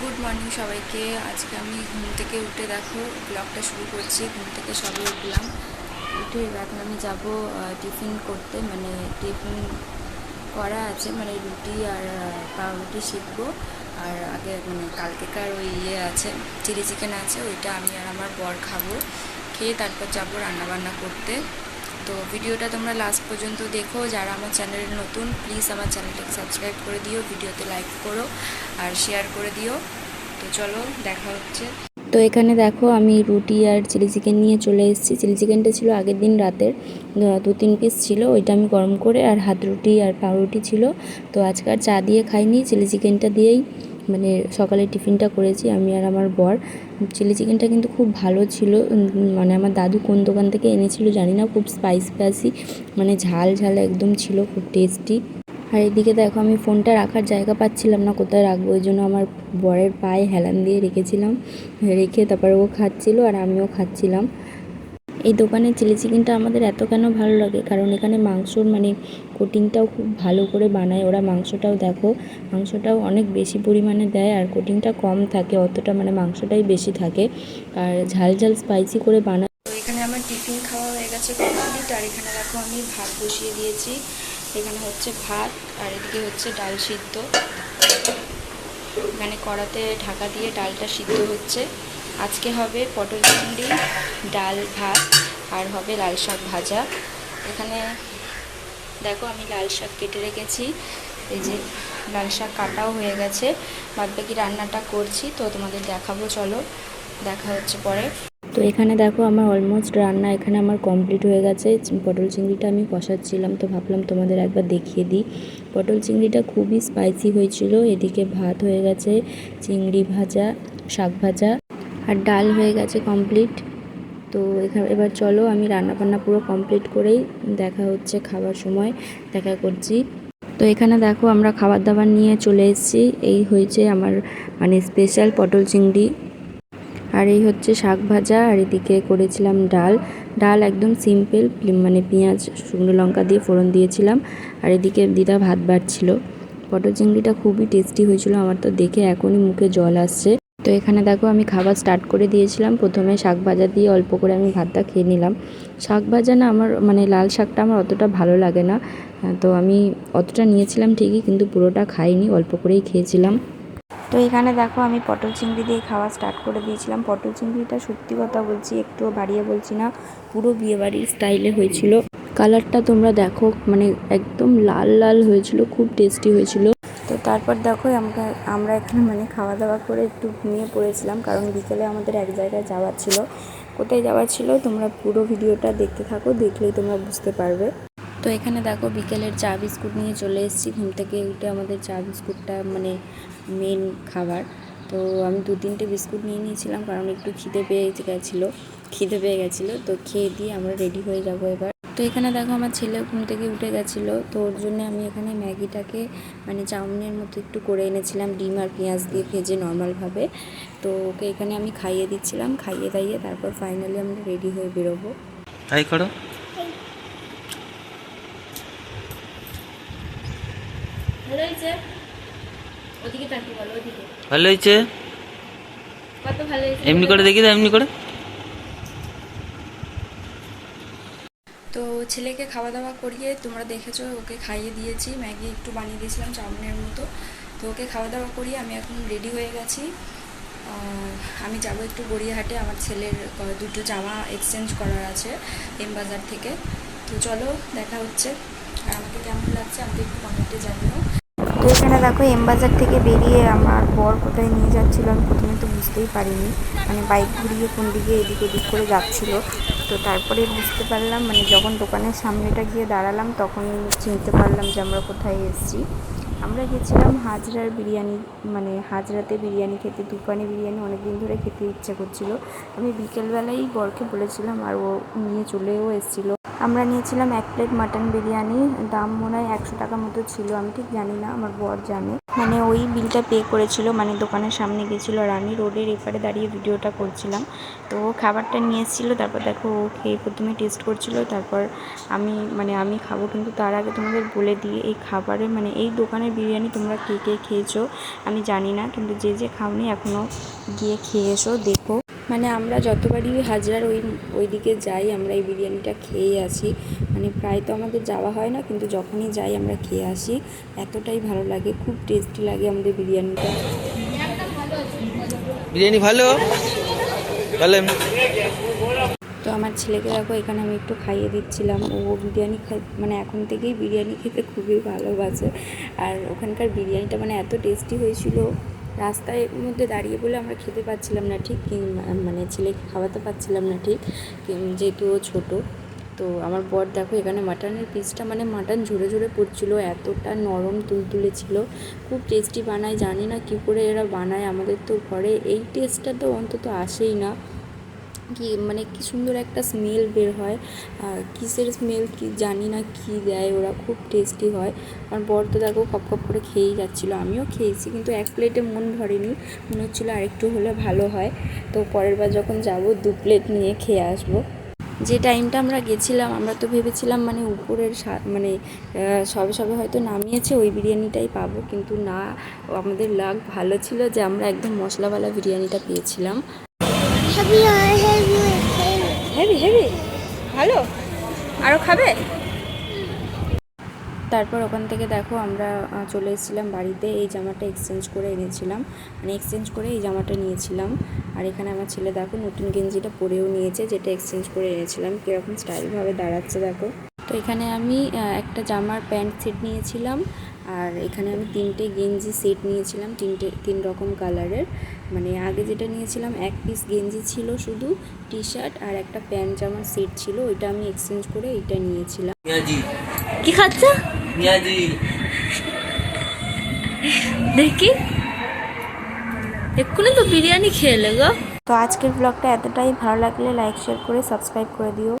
Good morning সবাইকে। আজকে আমি ঘুম থেকে উঠে দেখো ব্লগটা শুরু করছি। ঘুম থেকে সবে উঠলাম। উঠে এখন আমি যাব টিফিন করতে। মানে টিফিন করা আছে মানে রুটি আর পাউরুটি শিখব আর আগে মানে কালকেকার ওই ইয়ে আছে, চিলি চিকেন আছে, ওইটা আমি আর আমার বর খাব। খেয়ে তারপর যাব রান্নাবান্না করতে। তো ভিডিওটা তোমরা লাস্ট পর্যন্ত দেখো। যারা আমার চ্যানেলে নতুন প্লিজ আমার চ্যানেলটাকে সাবস্ক্রাইব করে দিও, ভিডিওতে লাইক করো আর শেয়ার করে দিও। তো চলো, দেখা হচ্ছে। তো এখানে দেখো, আমি রুটি আর চিলি চিকেন নিয়ে চলে এসেছি। চিলি চিকেনটা ছিল আগের দিন রাতের দু তিন পিস ছিল। ওইটা আমি গরম করে আর হাত রুটি আর পাউরুটি ছিল। তো আজকে আর চা দিয়ে খাইনি চিলি চিকেনটা দিয়েই। মানে সকালে টিফিনটা করেছি, আমি আর আমার বর। চিলি চিকেনটা কিন্তু খুব ভালো ছিল মানে আমার দাদু কোন দোকান থেকে এনেছিল জানি না, খুব স্পাইস স্পাইসি মানে ঝাল ঝাল একদম ছিল, খুব টেস্টি আর এদিকে দেখো আমি ফোনটা রাখার জায়গা পাচ্ছিলাম না, কোথায় রাখব, ওই জন্য আমার বরের পায়ে হেলান দিয়ে রেখেছিলাম। রেখে তারপরে ও খাচ্ছিল আর আমিও খাচ্ছিলাম। এই দোকানের চিলি চিকেনটা আমাদের এত কেন ভালো লাগে? কারণ এখানে মাংসর মানে কোটিংটাও খুব ভালো করে বানায় ওরা। মাংসটাও দেখো, মাংসটাও অনেক বেশি পরিমাণে দেয় আর কোটিংটা কম থাকে, অতটা মানে মাংসটাই বেশি থাকে। আর ঝাল ঝাল স্পাইসি করে বানায় এখানে আমার টিফিন খাওয়া হয়ে গেছে কমপ্লিট আর এখানে দেখো আমি ভাত বসিয়ে দিয়েছি। এখানে হচ্ছে ভাত, আর এদিকে হচ্ছে ডাল সিদ্ধ। এখানে কড়াতে ঢাকা দিয়ে ডালটা সিদ্ধ হচ্ছে। আজকে হবে পটল চিংড়ি ডাল ভাত, আর হবে লাল শাক ভাজা। এখানে দেখো আমি লাল শাক কেটে রেখেছি। এই যে লাল শাক কাটাও হয়ে গেছে। বাদ বাকি রান্নাটা করছি, তো তোমাদের দেখাবো, চলো। দেখা হচ্ছে পরে। তো এখানে দেখো আমার অলমোস্ট রান্না এখানে আমার কমপ্লিট হয়ে গেছে। পটল চিংড়িটা আমি কষাচ্ছিলাম, তো ভাবলাম তোমাদের একবার দেখিয়ে দিই। পটল চিংড়িটা খুবই স্পাইসি হয়েছিল। এদিকে ভাত হয়ে গেছে, চিংড়ি ভাজা, শাক ভাজা। আর ডাল হয়ে গেছে কমপ্লিট তো এখানে এবার চলো আমি রান্না বান্না পুরো কমপ্লিট করেই দেখা হচ্ছে খাবার সময়, দেখা করছি। তো এখানে দেখো আমরা খাবার দাবার নিয়ে চলে এসেছি। এই হয়েছে আমার মানে স্পেশাল পটল চিংড়ি। আর এই হচ্ছে শাক ভাজা, আর এদিকে করেছিলাম ডাল। ডাল একদম সিম্পল মানে পেঁয়াজ, শুকনো লঙ্কা দিয়ে ফোড়ন দিয়েছিলাম। আর এদিকে দিদা ভাত বাড়ছিল। পটল চিংড়িটা খুবই টেস্টি হয়েছিল, আমার তো দেখে এখনই মুখে জল আসছে। তো এখানে দেখো আমি খাবার স্টার্ট করে দিয়েছিলাম। প্রথমে শাক ভাজা দিয়ে অল্প করে আমি ভাতটা খেয়ে নিলাম। শাক ভাজা না আমার মানে লাল শাকটা আমার অতটা ভালো লাগে না। তো আমি অতটা নিয়েছিলাম ঠিকই, কিন্তু পুরোটা খাইনি, অল্প করেই খেয়েছিলাম। তো এখানে দেখো আমি পটল চিংড়ি দিয়ে খাওয়া স্টার্ট করে দিয়েছিলাম। পটল চিংড়িটা সত্যি কথা বলছি, একটুও বাড়িয়ে বলছি না, পুরো বিয়েবাড়ির স্টাইলে হয়েছিল। কালারটা তোমরা দেখো মানে একদম লাল লাল হয়েছিল, খুব টেস্টি হয়েছিল। তো তারপর দেখো আমরা আমরা এখানে মানে খাওয়া দাওয়া করে একটু ঘুমিয়ে পড়েছিলাম, কারণ বিকেলে আমাদের এক জায়গায় যাওয়ার ছিল। কোথায় যাওয়ার ছিল তোমরা পুরো ভিডিওটা দেখতে থাকো, দেখলেই তোমরা বুঝতে পারবে। তো এখানে দেখো, বিকেলের চা বিস্কুট নিয়ে চলে এসেছি। ঘুম থেকে উঠে আমাদের চা বিস্কুটটা মানে মেন খাবার। তো আমি দু তিনটে বিস্কুট নিয়ে নিয়েছিলাম, কারণ একটু খিদে পেয়ে গেছিল, খিদে পেয়ে গেছিল। তো খেয়ে দিয়ে আমরা রেডি হয়ে যাব এবার। তো এখানে দেখো আমার ছেলে ঘুম থেকে উঠে গেছিল তো ওর জন্য আমি এখানে ম্যাগিটাকে মানে চাউমিনের মতো একটু করে এনেছিলাম ডিম আর পেঁয়াজ দিয়ে ভেজে নর্মালভাবে তো ওকে এখানে আমি খাইয়ে দিচ্ছিলাম খাইয়ে দাইয়ে তারপর ফাইনালি আমরা রেডি হয়ে বেরোবো। তাই করো। ভালো হয়েছে? ওদিকে তাকিয়ে বলো ওদিকে। ভালো হয়েছে? কত ভালো হয়েছে? এমনি করে দেখি তো এমনি করে তো ছেলেকে খাওয়া দাওয়া করিয়ে তোমরা দেখেছ, ওকে খাইয়ে দিয়েছি। ম্যাগি একটু বানিয়ে দিয়েছিলাম চাউমিনের মতো। তো ওকে খাওয়া দাওয়া করিয়ে আমি এখন রেডি হয়ে গেছি। আমি যাব একটু গড়িয়াহাটে, আমার ছেলের দুটো জামা এক্সচেঞ্জ করার আছে এম বাজার থেকে। তো চলো, দেখা হচ্ছে। আর আমাকে কেমন লাগছে আমাকে একটু কমেন্টে জানিও। তো এখানে দেখো এম বাজার থেকে বেরিয়ে আমার বর কোথায় নিয়ে যাচ্ছিল আমি প্রথমে তো বুঝতেই পারিনি। মানে বাইক ঘুরিয়ে কোন দিকে এদিক ওদিক করে যাচ্ছিল। তো তারপরে বুঝতে পারলাম মানে যখন দোকানের সামনেটা গিয়ে দাঁড়ালাম তখন চিনতে পারলাম যে আমরা কোথায় এসেছি। আমরা গেছিলাম হাজরার বিরিয়ানি মানে হাজরাতে বিরিয়ানি খেতে তুফানি বিরিয়ানি অনেক দিন ধরে খেতে ইচ্ছে করছিল। আমি বিকেলবেলাই বরকে বলেছিলাম, আর ও নিয়ে চলেও এসেছিল। আমরা নিয়েছিলাম এক প্লেট মাটন বিরিয়ানি, দাম মনে হয় একশো টাকা মতো ছিল, আমি ঠিক জানি না, আমার বর জানে। মানে ওই বিলটা পে করেছিল মানে দোকানের সামনে গেছিল আর আমি রোডের এপারে দাঁড়িয়ে ভিডিওটা করছিলাম। তো খাবারটা নিয়ে এসেছিল, তারপর দেখো ও খেয়ে প্রথমে টেস্ট করছিল, তারপর আমি মানে আমি খাব, কিন্তু তার আগে তোমাদের বলে দিয়ে এই খাবারের মানে এই দোকানের বিরিয়ানি তোমরা কে কে খেয়েছো আমি জানি না, কিন্তু যে যে খাওনি এখনও গিয়ে খেয়ে এসো, দেখো। মানে আমরা যতবারই হাজরার ওই ওই দিকে যাই আমরা এই বিরিয়ানিটা খেয়ে আসি। মানে প্রায় তো আমাদের যাওয়া হয় না কিন্তু যখনই যাই আমরা খেয়ে আসি। এতটাই ভালো লাগে খুব টেস্টি লাগে আমাদের বিরিয়ানিটা। বিরিয়ানি ভালো? ভালো তো আমার ছেলেকে দেখো এখানে আমি একটু খাইয়ে দিচ্ছিলাম। ও বিরিয়ানি খাই মানে এখন থেকেই বিরিয়ানি খেতে খুবই ভালোবাসে। আর ওখানকার বিরিয়ানিটা মানে এত টেস্টি হয়েছিল। রাস্তায় মধ্যে দাঁড়িয়ে বলে আমরা খেতে পাচ্ছিলাম না, ঠিক? মানে ছেলেকে খাওয়াতে পাচ্ছিলাম না, ঠিক? যেহেতু ও ছোটো, তো আমার বর দেখো এখানে মাটনের পিসটা মানে মাটন ঝরে ঝরে পড়ছিল, এতটা নরম তুলতুলে ছিল, খুব টেস্টি বানায়, জানি না কী করে এরা বানায়, আমাদের তো ঘরে এই টেস্টটা তো অন্তত আসেই না। কি মানে কি সুন্দর একটা স্মেল বের হয়। আর কিসের স্মেল কি জানি না কি দেয়, ওরা খুব টেস্টি হয়। আমার বর তো দেখো কপ কপ করে খেয়েই যাচ্ছিল, আমিও খেয়েছি কিন্তু এক প্লেটে মন ভরেনি। মনে হচ্ছিল আরেকটু হলে ভালো হয়। তো পরের বার যখন যাব, দু প্লেট নিয়ে খেয়ে আসব। যে টাইমটা আমরা গেছিলাম, আমরা তো ভেবেছিলাম মানে উপরের মানে সবে সবে হয়তো নামিয়েছে, ওই বিরিয়ানিটাই পাবো। কিন্তু না, আমাদের লাগ ভালো ছিল যে আমরা একদম মশলাওয়ালা বিরিয়ানিটা পেয়েছিলাম. হেভি হেভি ভালো। আরও খাবে? তারপর ওখান থেকে দেখো আমরা চলে এসেছিলাম বাড়িতে, এই জামাটা এক্সচেঞ্জ করে এনেছিলাম। মানে এক্সচেঞ্জ করে এই জামাটা নিয়েছিলাম। আর এখানে আমার ছেলে দেখো নতুন গেঞ্জিটা পরেও নিয়েছে, যেটা এক্সচেঞ্জ করে এনেছিলাম। কীরকম স্টাইলভাবে দাঁড়াচ্ছে দেখো। তো এখানে আমি একটা জামার প্যান্ট সেট নিয়েছিলাম। আর এখানে আমি তিনটে গেঞ্জি সেট নিয়েছিলাম তিনটে তিন রকম কালারের। মানে আগে যেটা নিয়েছিলাম এক পিস গেঞ্জি ছিল শুধু টি শার্ট আর একটা প্যান্ট জামার সেট ছিল ওইটা আমি এক্সচেঞ্জ করে এইটা নিয়েছিলাম। কি খাচ্ছ? দেখি। এক্ষুনি তো বিরিয়ানি খেয়ে গো। তো আজকের ব্লগটা এতটাই। ভালো লাগলে লাইক শেয়ার করে সাবস্ক্রাইব করে দিও।